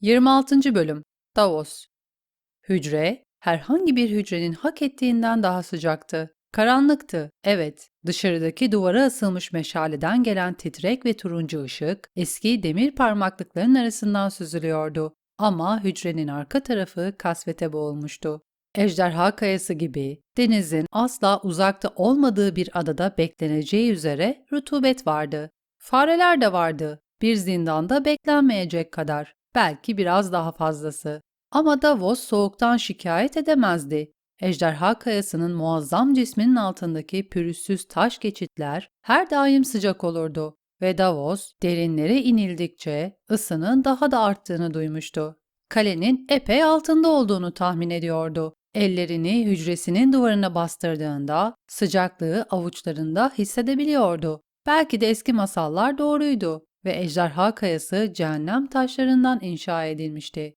26. Bölüm Davos Hücre, herhangi bir hücrenin hak ettiğinden daha sıcaktı. Karanlıktı, evet. Dışarıdaki duvara asılmış meşaleden gelen titrek ve turuncu ışık, eski demir parmaklıkların arasından süzülüyordu. Ama hücrenin arka tarafı kasvete boğulmuştu. Ejderha kayası gibi denizin asla uzakta olmadığı bir adada bekleneceği üzere rutubet vardı. Fareler de vardı. Bir zindanda beklenmeyecek kadar. Belki biraz daha fazlası. Ama Davos soğuktan şikayet edemezdi. Ejderha kayasının muazzam cisminin altındaki pürüzsüz taş geçitler her daim sıcak olurdu ve Davos derinlere inildikçe ısının daha da arttığını duymuştu. Kalenin epey altında olduğunu tahmin ediyordu. Ellerini hücresinin duvarına bastırdığında sıcaklığı avuçlarında hissedebiliyordu. Belki de eski masallar doğruydu ve ejderha kayası cehennem taşlarından inşa edilmişti.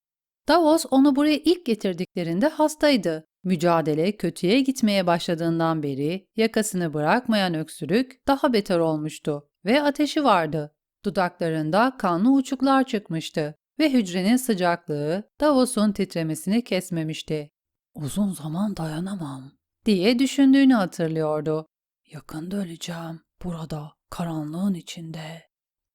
Davos onu buraya ilk getirdiklerinde hastaydı. Mücadele kötüye gitmeye başladığından beri yakasını bırakmayan öksürük daha beter olmuştu ve ateşi vardı. Dudaklarında kanlı uçuklar çıkmıştı ve hücrenin sıcaklığı Davos'un titremesini kesmemişti. Uzun zaman dayanamam diye düşündüğünü hatırlıyordu. Yakında öleceğim burada, karanlığın içinde.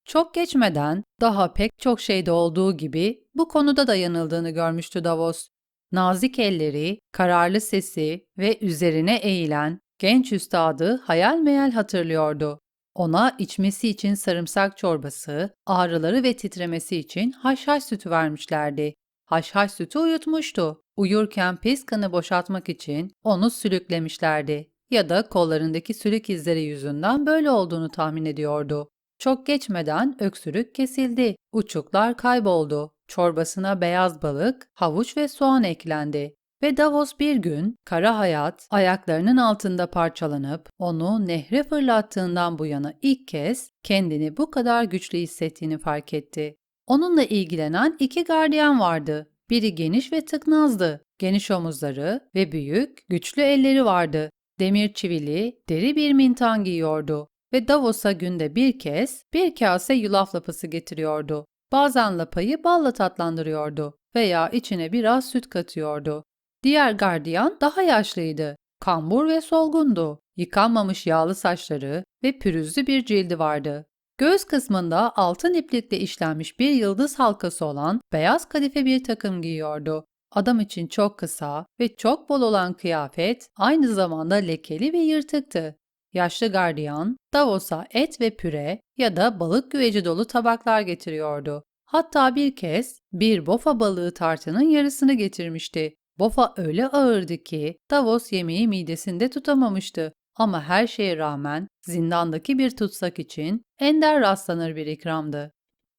Çok geçmeden daha pek çok şeyde olduğu gibi bu konuda da yanıldığını görmüştü Davos. Nazik elleri, kararlı sesi ve üzerine eğilen genç üstadı hayal meyal hatırlıyordu. Ona içmesi için sarımsak çorbası, ağrıları ve titremesi için haşhaş sütü vermişlerdi. Haşhaş sütü uyutmuştu. Uyurken pis kanı boşaltmak için onu sülüklemişlerdi. Ya da kollarındaki sülük izleri yüzünden böyle olduğunu tahmin ediyordu. Çok geçmeden öksürük kesildi, uçuklar kayboldu. Çorbasına beyaz balık, havuç ve soğan eklendi. Ve Davos bir gün kara hayat ayaklarının altında parçalanıp onu nehre fırlattığından bu yana ilk kez kendini bu kadar güçlü hissettiğini fark etti. Onunla ilgilenen iki gardiyan vardı. Biri geniş ve tıknazdı. Geniş omuzları ve büyük, güçlü elleri vardı. Demir çivili, deri bir mintan giyiyordu ve Davos'a günde bir kez bir kase yulaf lapası getiriyordu. Bazen lapayı balla tatlandırıyordu veya içine biraz süt katıyordu. Diğer gardiyan daha yaşlıydı. Kambur ve solgundu. Yıkanmamış yağlı saçları ve pürüzlü bir cildi vardı. Göğüs kısmında altın iplikle işlenmiş bir yıldız halkası olan beyaz kadife bir takım giyiyordu. Adam için çok kısa ve çok bol olan kıyafet aynı zamanda lekeli ve yırtıktı. Yaşlı gardiyan Davos'a et ve püre ya da balık güveci dolu tabaklar getiriyordu. Hatta bir kez bir bofa balığı tartının yarısını getirmişti. Bofa öyle ağırdı ki Davos yemeği midesinde tutamamıştı. Ama her şeye rağmen zindandaki bir tutsak için ender rastlanır bir ikramdı.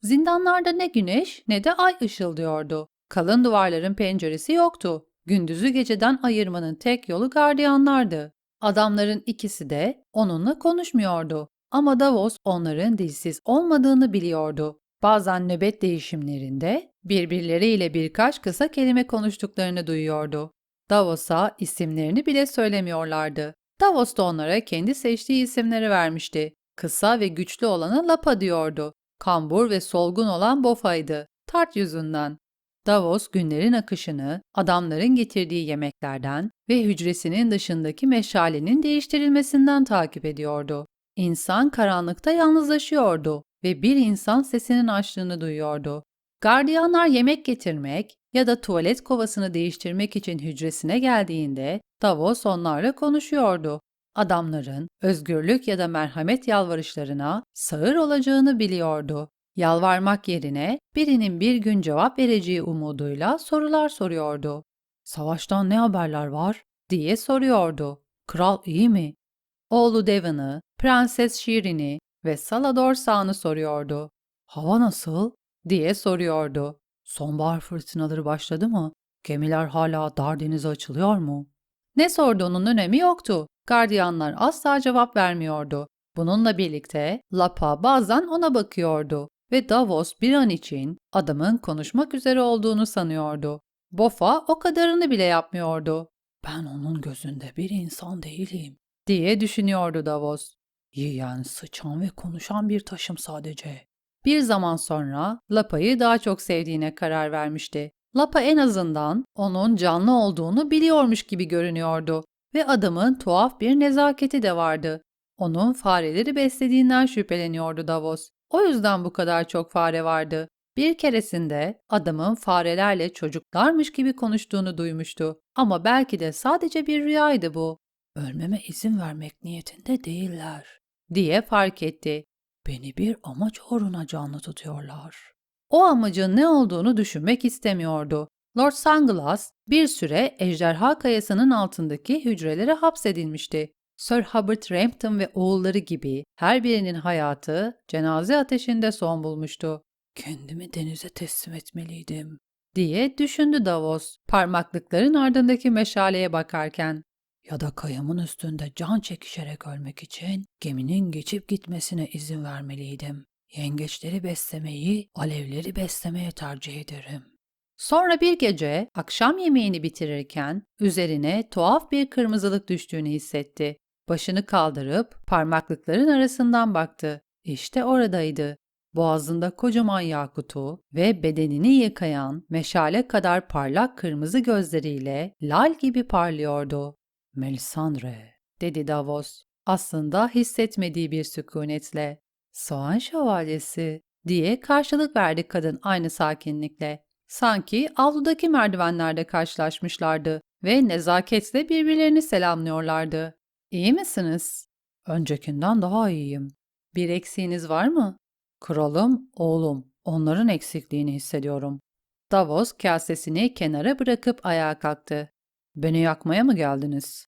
Zindanlarda ne güneş ne de ay ışıldıyordu. Kalın duvarların penceresi yoktu. Gündüzü geceden ayırmanın tek yolu gardiyanlardı. Adamların ikisi de onunla konuşmuyordu. Ama Davos onların dilsiz olmadığını biliyordu. Bazen nöbet değişimlerinde birbirleriyle birkaç kısa kelime konuştuklarını duyuyordu. Davos'a isimlerini bile söylemiyorlardı. Davos da onlara kendi seçtiği isimleri vermişti. Kısa ve güçlü olana Lapa diyordu. Kambur ve solgun olan Bofa'ydı. Tart yüzünden. Davos günlerin akışını adamların getirdiği yemeklerden ve hücresinin dışındaki meşalenin değiştirilmesinden takip ediyordu. İnsan karanlıkta yalnızlaşıyordu ve bir insan sesinin açtığını duyuyordu. Gardiyanlar yemek getirmek ya da tuvalet kovasını değiştirmek için hücresine geldiğinde Davos onlarla konuşuyordu. Adamların özgürlük ya da merhamet yalvarışlarına sağır olacağını biliyordu. Yalvarmak yerine birinin bir gün cevap vereceği umuduyla sorular soruyordu. Savaştan ne haberler var? diye soruyordu. Kral iyi mi? Oğlu Devon'ı, Prenses Şirin'i ve Salador Sağ'ını soruyordu. Hava nasıl? diye soruyordu. Sonbahar fırtınaları başladı mı? Gemiler hala dar denize açılıyor mu? Ne sorduğunun önemi yoktu. Gardiyanlar asla cevap vermiyordu. Bununla birlikte Lapa bazen ona bakıyordu ve Davos bir an için adamın konuşmak üzere olduğunu sanıyordu. Bofa o kadarını bile yapmıyordu. Ben onun gözünde bir insan değilim diye düşünüyordu Davos. Yiyen, sıçan ve konuşan bir taşım sadece. bir zaman sonra Lapa'yı daha çok sevdiğine karar vermişti. Lapa en azından onun canlı olduğunu biliyormuş gibi görünüyordu ve adamın tuhaf bir nezaketi de vardı. Onun fareleri beslediğinden şüpheleniyordu Davos. O yüzden bu kadar çok fare vardı. Bir keresinde adamın farelerle çocuklarmış gibi konuştuğunu duymuştu. Ama belki de sadece bir rüyaydı bu. Ölmeme izin vermek niyetinde değiller, diye fark etti. Beni bir amaç uğruna canlı tutuyorlar. O amacın ne olduğunu düşünmek istemiyordu. Lord Sunglass bir süre ejderha kayasının altındaki hücrelere hapsedilmişti. Sir Hubbard Rampton ve oğulları gibi her birinin hayatı cenaze ateşinde son bulmuştu. Kendimi denize teslim etmeliydim diye düşündü Davos parmaklıkların ardındaki meşaleye bakarken. Ya da kayamın üstünde can çekişerek ölmek için geminin geçip gitmesine izin vermeliydim. Yengeçleri beslemeyi, alevleri beslemeye tercih ederim. Sonra bir gece akşam yemeğini bitirirken üzerine tuhaf bir kırmızılık düştüğünü hissetti. Başını kaldırıp parmaklıkların arasından baktı. İşte oradaydı. Boğazında kocaman yakutu ve bedenini yıkayan meşale kadar parlak kırmızı gözleriyle lal gibi parlıyordu. Melisandre, dedi Davos. Aslında hissetmediği bir sükunetle. Soğan şövalyesi, diye karşılık verdi kadın aynı sakinlikle. Sanki avludaki merdivenlerde karşılaşmışlardı ve nezaketle birbirlerini selamlıyorlardı. İyi misiniz? Öncekinden daha iyiyim. Bir eksiğiniz var mı? Kralım, oğlum, onların eksikliğini hissediyorum. Davos kasesini kenara bırakıp ayağa kalktı. Beni yakmaya mı geldiniz?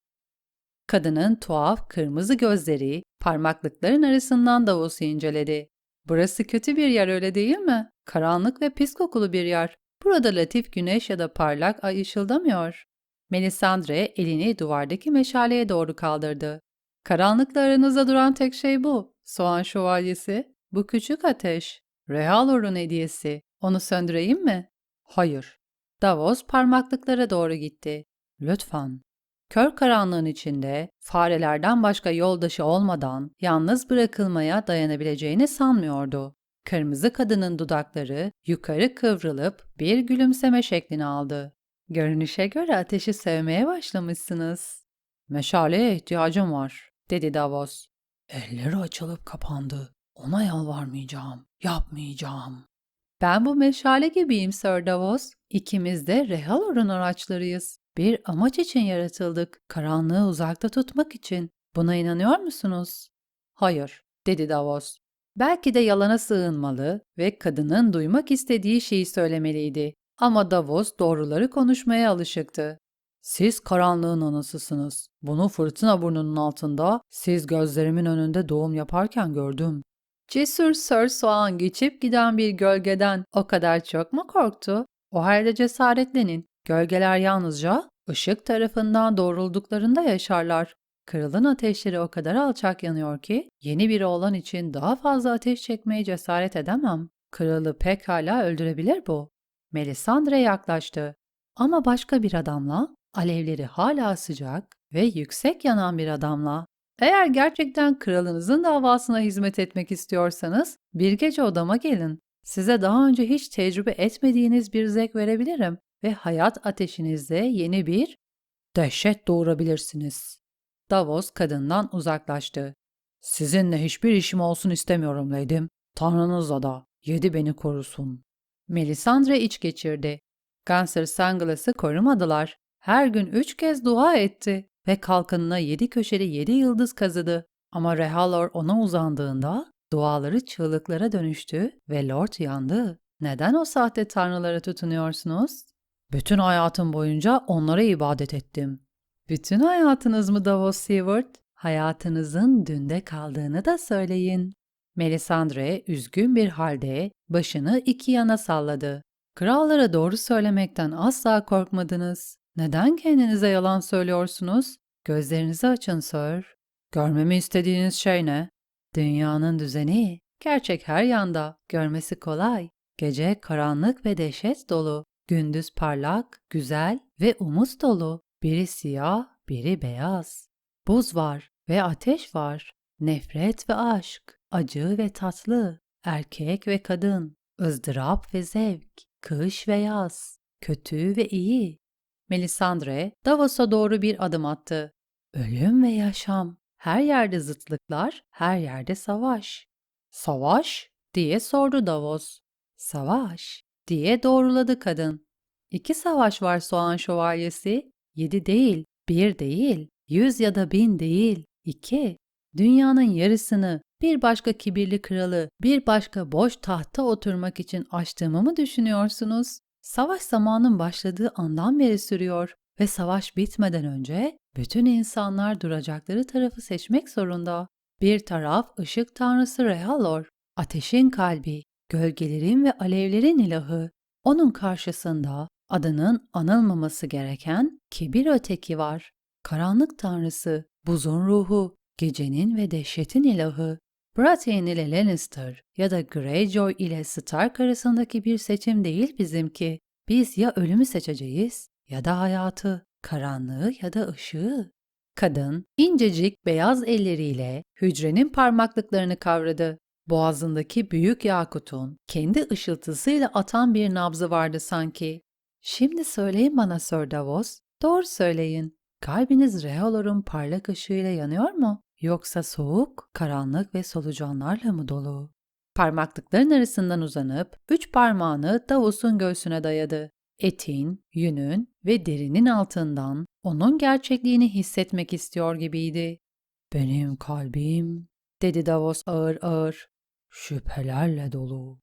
Kadının tuhaf kırmızı gözleri parmaklıkların arasından Davos'u inceledi. Burası kötü bir yer öyle değil mi? Karanlık ve pis kokulu bir yer. Burada latif güneş ya da parlak ay ışıldamıyor. Melisandre elini duvardaki meşaleye doğru kaldırdı. Karanlıkla aranızda duran tek şey bu. Soğan şövalyesi. Bu küçük ateş. Realor'un hediyesi. Onu söndüreyim mi? Hayır. Davos parmaklıklara doğru gitti. Lütfen. Kör karanlığın içinde farelerden başka yoldaşı olmadan yalnız bırakılmaya dayanabileceğini sanmıyordu. Kırmızı kadının dudakları yukarı kıvrılıp bir gülümseme şeklini aldı. Görünüşe göre ateşi sevmeye başlamışsınız. Meşaleye ihtiyacım var, dedi Davos. Elleri açılıp kapandı. Ona yalvarmayacağım, yapmayacağım. Ben bu meşale gibiyim Sir Davos. İkimiz de Rehalor'un araçlarıyız. Bir amaç için yaratıldık. Karanlığı uzakta tutmak için. Buna inanıyor musunuz? Hayır, dedi Davos. Belki de yalana sığınmalı ve kadının duymak istediği şeyi söylemeliydi. Ama Davos doğruları konuşmaya alışıktı. Siz karanlığın anasısınız. Bunu fırtına burnunun altında siz gözlerimin önünde doğum yaparken gördüm. Cesur Sir Soğan geçip giden bir gölgeden o kadar çok mu korktu? O halde cesaretlenin. Gölgeler yalnızca ışık tarafından doğrulduklarında yaşarlar. Kırılın ateşleri o kadar alçak yanıyor ki yeni bir oğlan için daha fazla ateş çekmeye cesaret edemem. Kralı pekala öldürebilir bu. Melisandre yaklaştı. Ama başka bir adamla, alevleri hala sıcak ve yüksek yanan bir adamla. Eğer gerçekten kralınızın davasına hizmet etmek istiyorsanız bir gece odama gelin. Size daha önce hiç tecrübe etmediğiniz bir zevk verebilirim ve hayat ateşinizde yeni bir dehşet doğurabilirsiniz. Davos kadından uzaklaştı. Sizinle hiçbir işim olsun istemiyorum Lady'm. Tanrınızla da. Yedi beni korusun. Melisandre iç geçirdi. Ganser Sunglass'ı korumadılar. Her gün üç kez dua etti ve kalkanına yedi köşeli yedi yıldız kazıdı. Ama Rehalor ona uzandığında duaları çığlıklara dönüştü ve Lord yandı. Neden o sahte tanrılara tutunuyorsunuz? Bütün hayatım boyunca onlara ibadet ettim. Bütün hayatınız mı Davos Seward? Hayatınızın dünde kaldığını da söyleyin. Melisandre üzgün bir halde başını iki yana salladı. Krallara doğru söylemekten asla korkmadınız. Neden kendinize yalan söylüyorsunuz? Gözlerinizi açın Sir. Görmemi istediğiniz şey ne? Dünyanın düzeni. Gerçek her yanda. Görmesi kolay. Gece karanlık ve dehşet dolu. Gündüz parlak, güzel ve umut dolu. Biri siyah, biri beyaz. Buz var ve ateş var. Nefret ve aşk, acı ve tatlı. Erkek ve kadın, ızdırap ve zevk, kış ve yaz, kötü ve iyi. Melisandre Davos'a doğru bir adım attı. Ölüm ve yaşam, her yerde zıtlıklar, her yerde savaş. Savaş? diye sordu Davos. Savaş, diye doğruladı kadın. İki savaş var soğan şövalyesi. Yedi değil, bir değil, yüz ya da bin değil, iki. Dünyanın yarısını bir başka kibirli kralı, bir başka boş tahta oturmak için açtığımı mı düşünüyorsunuz? Savaş zamanın başladığı andan beri sürüyor ve savaş bitmeden önce bütün insanlar duracakları tarafı seçmek zorunda. Bir taraf ışık tanrısı Rehalor, ateşin kalbi, gölgelerin ve alevlerin ilahı. Onun karşısında adının anılmaması gereken kibir öteki var. Karanlık tanrısı, buzun ruhu, gecenin ve dehşetin ilahı. Baratheon ile Lannister ya da Greyjoy ile Stark arasındaki bir seçim değil bizimki. Biz ya ölümü seçeceğiz ya da hayatı, karanlığı ya da ışığı. Kadın incecik beyaz elleriyle hücrenin parmaklıklarını kavradı. Boğazındaki büyük yakutun kendi ışıltısıyla atan bir nabzı vardı sanki. Şimdi söyleyin bana Sir Davos, doğru söyleyin. Kalbiniz Reolor'un parlak ışığıyla yanıyor mu? Yoksa soğuk, karanlık ve solucanlarla mı dolu? Parmaklıkların arasından uzanıp üç parmağını Davos'un göğsüne dayadı. Etin, yünün ve derinin altından onun gerçekliğini hissetmek istiyor gibiydi. Benim kalbim, dedi Davos ağır ağır, şüphelerle dolu.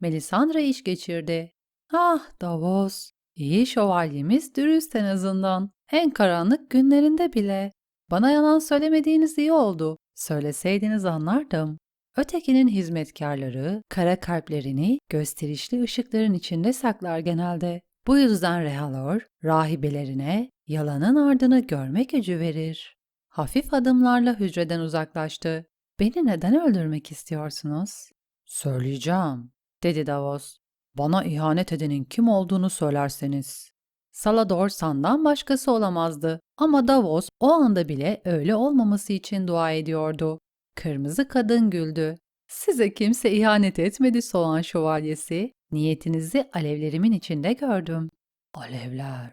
Melisandre iş geçirdi. Ah Davos, iyi şövalyemiz dürüst en azından. En karanlık günlerinde bile. Bana yalan söylemediğiniz iyi oldu. Söyleseydiniz anlardım. Ötekinin hizmetkarları kara kalplerini gösterişli ışıkların içinde saklar genelde. Bu yüzden Rehalor rahibelerine yalanın ardını görmek gücü verir. Hafif adımlarla hücreden uzaklaştı. Beni neden öldürmek istiyorsunuz? Söyleyeceğim, dedi Davos. Bana ihanet edenin kim olduğunu söylerseniz. Salador sandan başkası olamazdı ama Davos o anda bile öyle olmaması için dua ediyordu. Kırmızı kadın güldü. Size kimse ihanet etmedi soğan şövalyesi. Niyetinizi alevlerimin içinde gördüm. Alevler.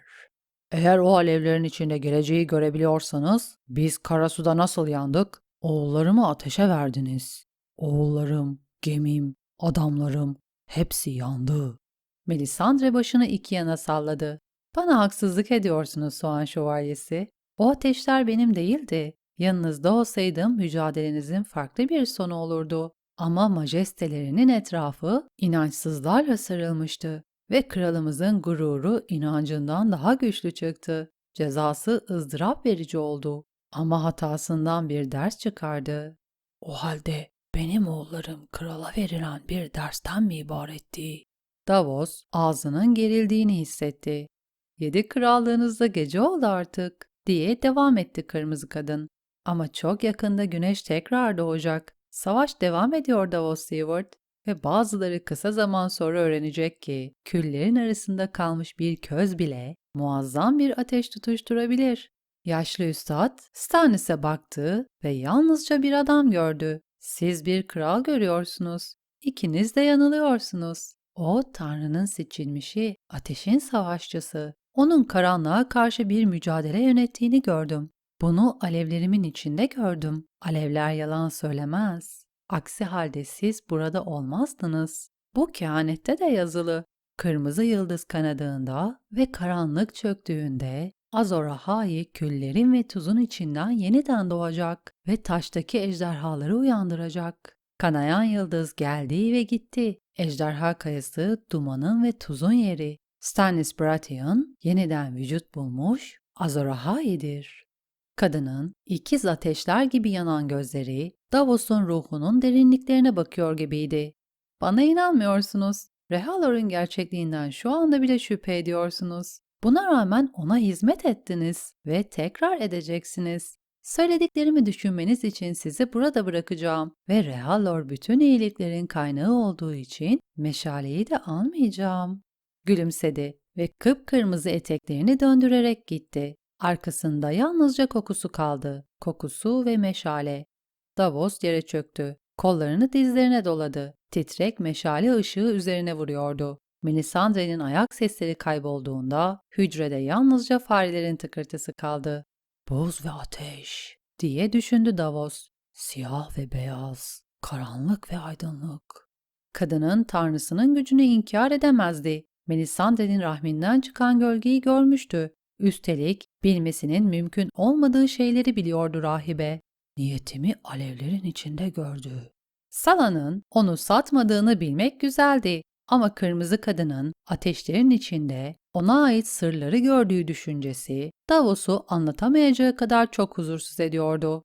Eğer o alevlerin içinde geleceği görebiliyorsanız, biz Karasu'da nasıl yandık? Oğullarımı ateşe verdiniz. Oğullarım, gemim, adamlarım hepsi yandı. Melisandre başını iki yana salladı. Bana haksızlık ediyorsunuz soğan şövalyesi. O ateşler benim değildi. Yanınızda olsaydım mücadelenizin farklı bir sonu olurdu. Ama majestelerinin etrafı inançsızlarla sarılmıştı ve kralımızın gururu inancından daha güçlü çıktı. Cezası ızdırap verici oldu ama hatasından bir ders çıkardı. O halde benim oğullarım krala verilen bir dersten mi ibaretti? Davos ağzının gerildiğini hissetti. Yedi krallığınızda gece oldu artık diye devam etti kırmızı kadın. Ama çok yakında güneş tekrar doğacak. Savaş devam ediyor Davos Seward ve bazıları kısa zaman sonra öğrenecek ki küllerin arasında kalmış bir köz bile muazzam bir ateş tutuşturabilir. Yaşlı üstad Stannis'e baktı ve yalnızca bir adam gördü. Siz bir kral görüyorsunuz. İkiniz de yanılıyorsunuz. O Tanrı'nın seçilmişi, ateşin savaşçısı. Onun karanlığa karşı bir mücadele yönettiğini gördüm. Bunu alevlerimin içinde gördüm. Alevler yalan söylemez. Aksi halde siz burada olmazdınız. Bu kehanette de yazılı. Kırmızı yıldız kanadığında ve karanlık çöktüğünde Azor Ahai küllerin ve tuzun içinden yeniden doğacak ve taştaki ejderhaları uyandıracak. Kanayan yıldız geldi ve gitti. Ejderha kayası dumanın ve tuzun yeri. Stannis Baratheon yeniden vücut bulmuş Azor Ahai'dir. Kadının ikiz ateşler gibi yanan gözleri Davos'un ruhunun derinliklerine bakıyor gibiydi. Bana inanmıyorsunuz. Rehalor'un gerçekliğinden şu anda bile şüphe ediyorsunuz. Buna rağmen ona hizmet ettiniz ve tekrar edeceksiniz. Söylediklerimi düşünmeniz için sizi burada bırakacağım ve Rehalor bütün iyiliklerin kaynağı olduğu için meşaleyi de almayacağım. Gülümsedi ve kıpkırmızı eteklerini döndürerek gitti. Arkasında yalnızca kokusu kaldı. Kokusu ve meşale. Davos yere çöktü. Kollarını dizlerine doladı. Titrek meşale ışığı üzerine vuruyordu. Melisandre'nin ayak sesleri kaybolduğunda hücrede yalnızca farelerin tıkırtısı kaldı. Buz ve ateş diye düşündü Davos. Siyah ve beyaz, karanlık ve aydınlık. Kadının tanrısının gücünü inkar edemezdi. Melisandre'nin rahminden çıkan gölgeyi görmüştü. Üstelik bilmesinin mümkün olmadığı şeyleri biliyordu rahibe. Niyetimi alevlerin içinde gördü. Sala'nın onu satmadığını bilmek güzeldi ama kırmızı kadının ateşlerin içinde ona ait sırları gördüğü düşüncesi Davos'u anlatamayacağı kadar çok huzursuz ediyordu.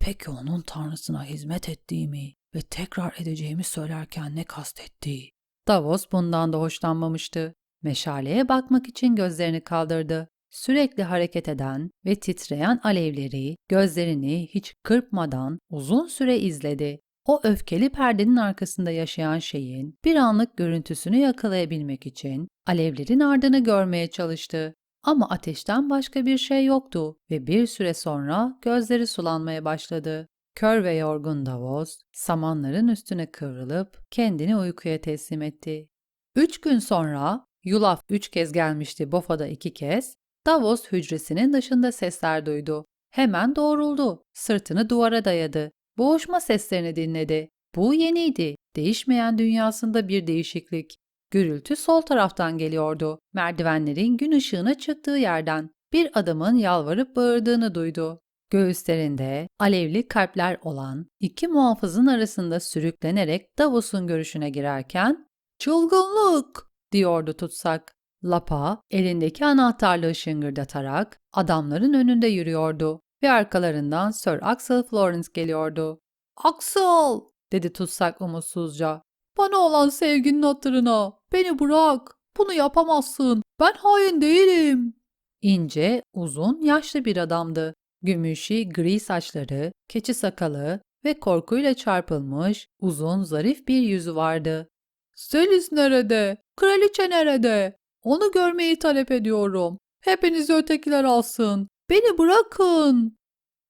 Peki onun tanrısına hizmet ettiğimi ve tekrar edeceğimi söylerken ne kastetti? Davos bundan da hoşlanmamıştı. Meşaleye bakmak için gözlerini kaldırdı. Sürekli hareket eden ve titreyen alevleri gözlerini hiç kırpmadan uzun süre izledi. O öfkeli perdenin arkasında yaşayan şeyin bir anlık görüntüsünü yakalayabilmek için alevlerin ardını görmeye çalıştı. Ama ateşten başka bir şey yoktu ve bir süre sonra gözleri sulanmaya başladı. Kör ve yorgun Davos, samanların üstüne kıvrılıp kendini uykuya teslim etti. Üç gün sonra Yulaf üç kez gelmişti, Bofa'da iki kez. Davos hücresinin dışında sesler duydu. Hemen doğruldu, sırtını duvara dayadı. Boğuşma seslerini dinledi. Bu yeniydi. Değişmeyen dünyasında bir değişiklik. Gürültü sol taraftan geliyordu. Merdivenlerin gün ışığına çıktığı yerden bir adamın yalvarıp bağırdığını duydu. Göğüslerinde alevli kalpler olan iki muhafızın arasında sürüklenerek Davos'un görüşüne girerken ''Çılgınlık!'' diyordu tutsak. Lapa elindeki anahtarlığı şıngırdatarak adamların önünde yürüyordu ve arkalarından Sir Axel Florence geliyordu. ''Axel!'' dedi tutsak umutsuzca. ''Bana olan sevginin hatırına beni bırak. Bunu yapamazsın. Ben hain değilim.'' İnce, uzun, yaşlı bir adamdı. Gümüşü gri saçları, keçi sakalı ve korkuyla çarpılmış uzun zarif bir yüzü vardı. Selis nerede? Kraliçe nerede? Onu görmeyi talep ediyorum. Hepinizi ötekiler alsın. Beni bırakın.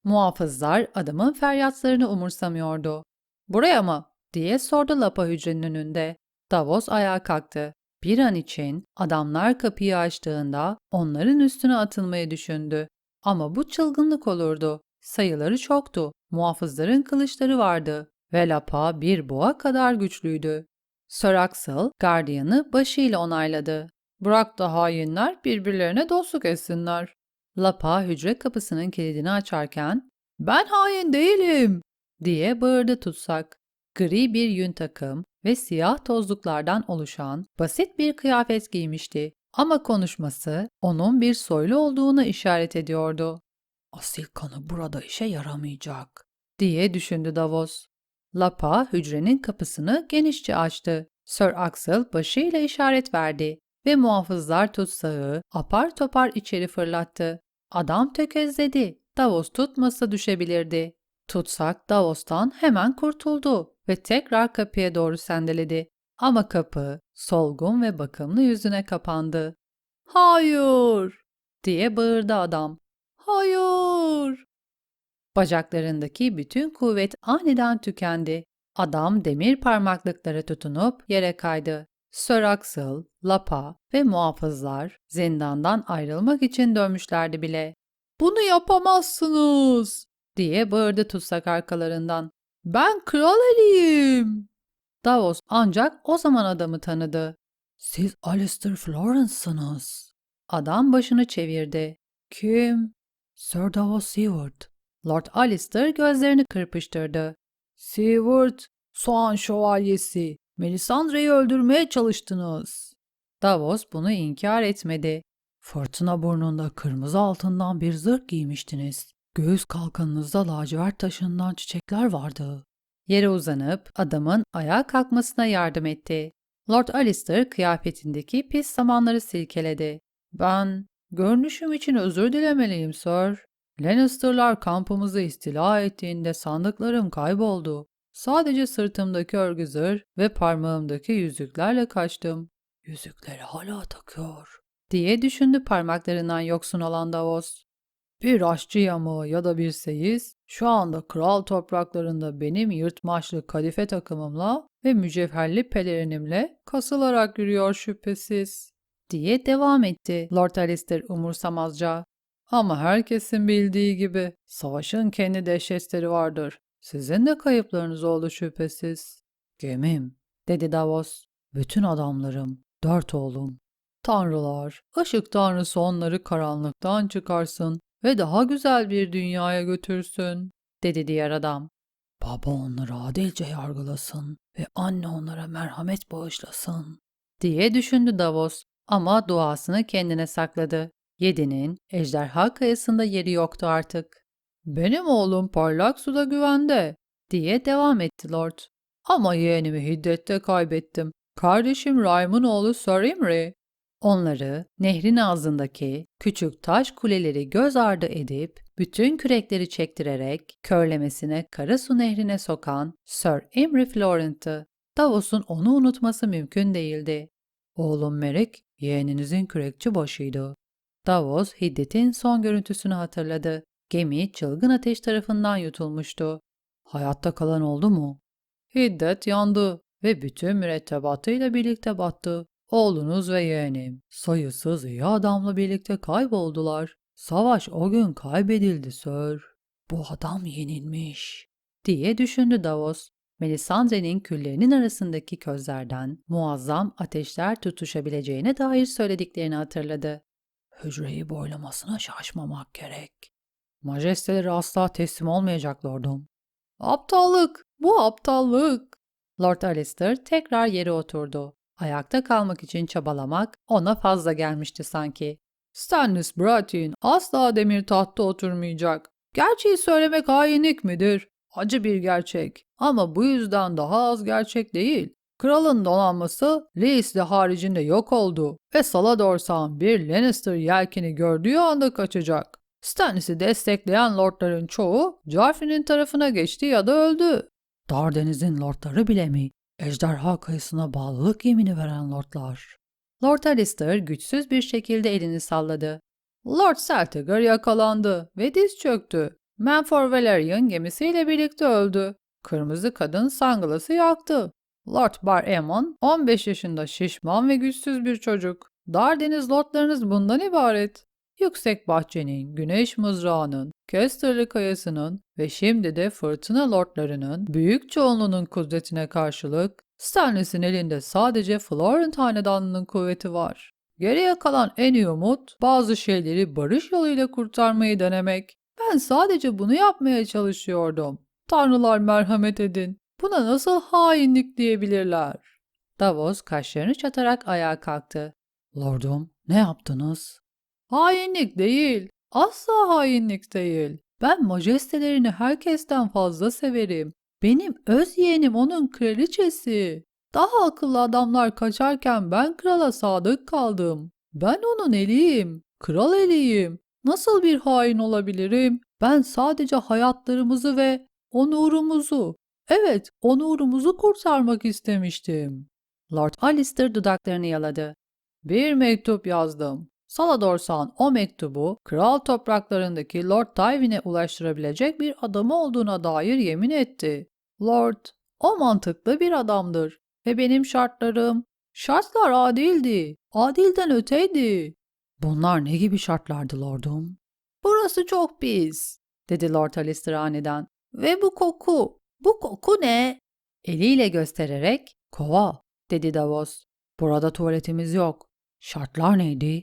Muhafızlar adamın feryatlarını umursamıyordu. Buraya mı? diye sordu lapa hücrenin önünde. Davos ayağa kalktı. Bir an için adamlar kapıyı açtığında onların üstüne atılmayı düşündü. Ama bu çılgınlık olurdu. Sayıları çoktu. Muhafızların kılıçları vardı. Ve lapa bir boğa kadar güçlüydü. Sir Axel, gardiyanı başıyla onayladı. Bırak da hainler birbirlerine dostluk etsinler. Lapa hücre kapısının kilidini açarken ''Ben hain değilim!'' diye bağırdı tutsak. Gri bir yün takım ve siyah tozluklardan oluşan basit bir kıyafet giymişti. Ama konuşması onun bir soylu olduğunu işaret ediyordu. Asil kanı burada işe yaramayacak diye düşündü Davos. Lapa hücrenin kapısını genişçe açtı. Sir Axel başıyla işaret verdi ve muhafızlar tutsağı apar topar içeri fırlattı. Adam tökezledi. Davos tutmasa düşebilirdi. Tutsak Davos'tan hemen kurtuldu ve tekrar kapıya doğru sendeledi. Ama kapı solgun ve bakımlı yüzüne kapandı. Hayır! diye bağırdı adam. Hayır! Bacaklarındaki bütün kuvvet aniden tükendi. Adam demir parmaklıklara tutunup yere kaydı. Sir Axel, Lapa ve muhafızlar zindandan ayrılmak için dönmüşlerdi bile. Bunu yapamazsınız diye bağırdı tutsak arkalarından. Ben kral eliyim. Davos ancak o zaman adamı tanıdı. Siz Alistair Florence'sınız. Adam başını çevirdi. Kim? Sir Davos Seward. Lord Alistair gözlerini kırpıştırdı. Seward, soğan şövalyesi. Melisandre'yi öldürmeye çalıştınız. Davos bunu inkar etmedi. Fırtına burnunda kırmızı altından bir zırh giymiştiniz. Göğüs kalkanınızda lacivert taşından çiçekler vardı. Yere uzanıp adamın ayağa kalkmasına yardım etti. Lord Alistair kıyafetindeki pis samanları silkeledi. Ben görünüşüm için özür dilemeliyim sir. Lannister'lar kampımızı istila ettiğinde sandıklarım kayboldu. Sadece sırtımdaki örgü zırh ve parmağımdaki yüzüklerle kaçtım. Yüzükleri hala takıyor diye düşündü parmaklarından yoksun olan Davos. Bir aşçı yamağı ya da bir seyis şu anda kral topraklarında benim yırtmaçlı kadife takımımla ve mücevherli pelerinimle kasılarak yürüyor şüphesiz diye devam etti Lord Alistair umursamazca. Ama herkesin bildiği gibi savaşın kendi dehşetleri vardır. Sizin de kayıplarınız oldu şüphesiz. Gemim, dedi Davos. Bütün adamlarım, dört oğlum. Tanrılar, ışık tanrısı onları karanlıktan çıkarsın ve daha güzel bir dünyaya götürsün, dedi diğer adam. Baba onları adilce yargılasın ve anne onlara merhamet bağışlasın, diye düşündü Davos ama duasını kendine sakladı. Yedi'nin ejderha kayasında yeri yoktu artık. Benim oğlum parlak suda güvende, diye devam etti Lord. Ama yeğenimi hiddette kaybettim. Kardeşim Raym'ın oğlu Sir Imry. Onları nehrin ağzındaki küçük taş kuleleri göz ardı edip bütün kürekleri çektirerek körlemesine Karasu nehrine sokan Sir Imry Florent'ı. Davos'un onu unutması mümkün değildi. Oğlum Merrick yeğeninizin kürekçi başıydı. Davos hiddetin son görüntüsünü hatırladı. Gemi çılgın ateş tarafından yutulmuştu. Hayatta kalan oldu mu? Hiddet yandı ve bütün mürettebatıyla birlikte battı. Oğlunuz ve yeğenim sayısız iyi adamla birlikte kayboldular. Savaş o gün kaybedildi Sir. Bu adam yenilmiş diye düşündü Davos. Melisandre'nin küllerinin arasındaki közlerden muazzam ateşler tutuşabileceğine dair söylediklerini hatırladı. Hücreyi boylamasına şaşmamak gerek. Majesteleri asla teslim olmayacak lordum. Aptallık, bu aptallık. Lord Alistair tekrar yere oturdu. Ayakta kalmak için çabalamak ona fazla gelmişti sanki. Stannis Baratheon asla demir tahtta oturmayacak. Gerçeği söylemek hainlik midir? Acı bir gerçek. Ama bu yüzden daha az gerçek değil. Kralın donanması Leis'de haricinde yok oldu ve Saladorsan bir Lannister yelkeni gördüğü anda kaçacak. Stannis'i destekleyen lordların çoğu Joffrey'nin tarafına geçti ya da öldü. Dardeniz'in lordları bile mi? Ejderha kayısına bağlılık yemini veren lordlar. Lord Alistair güçsüz bir şekilde elini salladı. Lord Celtigar yakalandı ve diz çöktü. Manfor Valerian gemisiyle birlikte öldü. Kırmızı kadın Sanglas'ı yaktı. Lord Bar Aemon 15 yaşında şişman ve güçsüz bir çocuk. Dardeniz lordlarınız bundan ibaret. Yüksek bahçenin, güneş mızrağının, Kesterli kayasının ve şimdi de fırtına lordlarının büyük çoğunluğunun kudretine karşılık Stannis'in elinde sadece Florent hanedanlığının kuvveti var. Geriye kalan en iyi umut bazı şeyleri barış yoluyla kurtarmayı denemek. Ben sadece bunu yapmaya çalışıyordum. Tanrılar merhamet edin. Buna nasıl hainlik diyebilirler? Davos kaşlarını çatarak ayağa kalktı. Lordum, ne yaptınız? Hainlik değil. Asla hainlik değil. Ben majestelerini herkesten fazla severim. Benim öz yeğenim onun kraliçesi. Daha akıllı adamlar kaçarken ben krala sadık kaldım. Ben onun eliyim. Kral eliyim. Nasıl bir hain olabilirim? Ben sadece hayatlarımızı ve onurumuzu, evet onurumuzu kurtarmak istemiştim. Lord Alistair dudaklarını yaladı. Bir mektup yazdım. Saladorsan o mektubu kral topraklarındaki Lord Tywin'e ulaştırabilecek bir adamı olduğuna dair yemin etti. Lord, o mantıklı bir adamdır ve benim şartlarım, şartlar adildi, adilden öteydi. Bunlar ne gibi şartlardı lordum? Burası çok pis, dedi Lord Alistair aniden. Ve bu koku, bu koku ne? Eliyle göstererek, kova, dedi Davos. Burada tuvaletimiz yok. Şartlar neydi?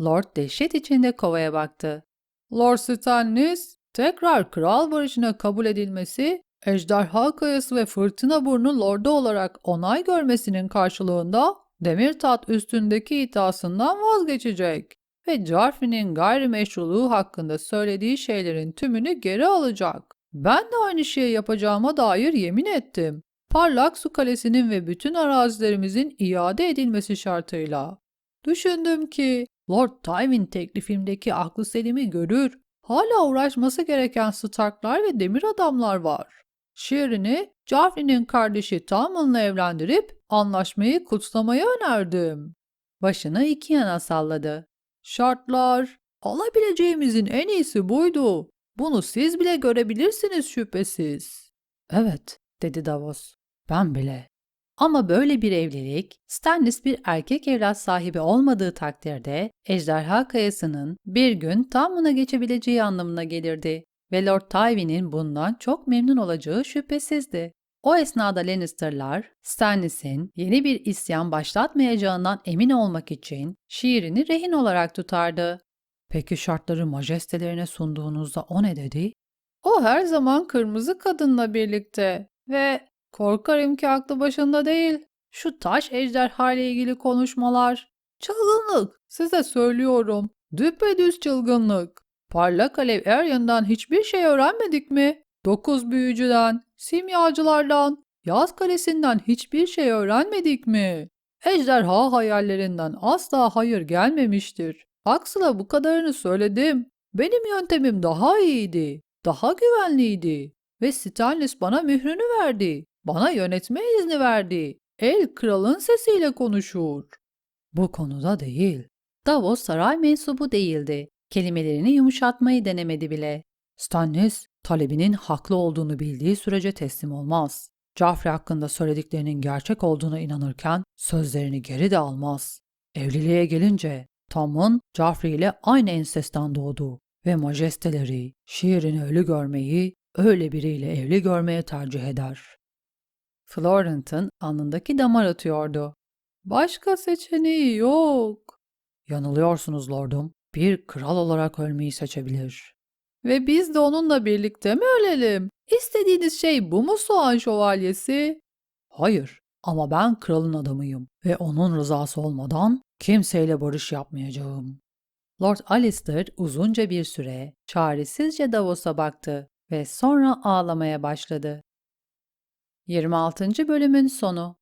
Lord dehşet içinde kovaya baktı. Lord Stannis, tekrar kral barışına kabul edilmesi, Ejderha Kayası ve Fırtına Burnu Lordu olarak onay görmesinin karşılığında Demirtat üstündeki iddiasından vazgeçecek ve Jarfin'in gayrimeşruluğu hakkında söylediği şeylerin tümünü geri alacak. Ben de aynı şeyi yapacağıma dair yemin ettim. Parlak Su Kalesi'nin ve bütün arazilerimizin iade edilmesi şartıyla. Düşündüm ki Lord Tywin teklifimdeki aklı selimi görür. Hala uğraşması gereken Starklar ve demir adamlar var. Şiirini Joffrey'nin kardeşi Tommen'la evlendirip anlaşmayı kutsamayı önerdim. Başını iki yana salladı. Şartlar Alabileceğimizin en iyisi buydu. Bunu siz bile görebilirsiniz şüphesiz. Evet, dedi Davos. Ben bile. Ama böyle bir evlilik, Stannis bir erkek evlat sahibi olmadığı takdirde ejderha kayasının bir gün tamına geçebileceği anlamına gelirdi ve Lord Tywin'in bundan çok memnun olacağı şüphesizdi. O esnada Lannister'lar, Stannis'in yeni bir isyan başlatmayacağından emin olmak için şiirini rehin olarak tutardı. Peki şartları majestelerine sunduğunuzda o ne dedi? O her zaman kırmızı kadınla birlikte ve korkarım ki aklı başında değil. Şu taş ejderha ile ilgili konuşmalar. Çılgınlık, size söylüyorum. Düpedüz çılgınlık. Parlak Alev Arya'ndan hiçbir şey öğrenmedik mi? Dokuz büyücüden, simyacılardan, yaz kalesinden hiçbir şey öğrenmedik mi? Ejderha hayallerinden asla hayır gelmemiştir. Aksine bu kadarını söyledim. Benim yöntemim daha iyiydi, daha güvenliydi. Ve Stannis bana mührünü verdi. Bana yönetme izni verdi. El kralın sesiyle konuşur. Bu konuda değil. Davos saray mensubu değildi. Kelimelerini yumuşatmayı denemedi bile. Stannis, talebinin haklı olduğunu bildiği sürece teslim olmaz. Joffrey hakkında söylediklerinin gerçek olduğuna inanırken sözlerini geri de almaz. Evliliğe gelince Tom'un Joffrey ile aynı ensesten doğdu ve majesteleri şiirini ölü görmeyi öyle biriyle evli görmeye tercih eder. Florent'ın alnındaki damar atıyordu. Başka seçeneği yok. Yanılıyorsunuz lordum. Bir kral olarak ölmeyi seçebilir. Ve biz de onunla birlikte mi ölelim? İstediğiniz şey bu mu soğan şövalyesi? Hayır ama ben kralın adamıyım ve onun rızası olmadan kimseyle barış yapmayacağım. Lord Alistair uzunca bir süre çaresizce Davos'a baktı ve sonra ağlamaya başladı. 26. bölümün sonu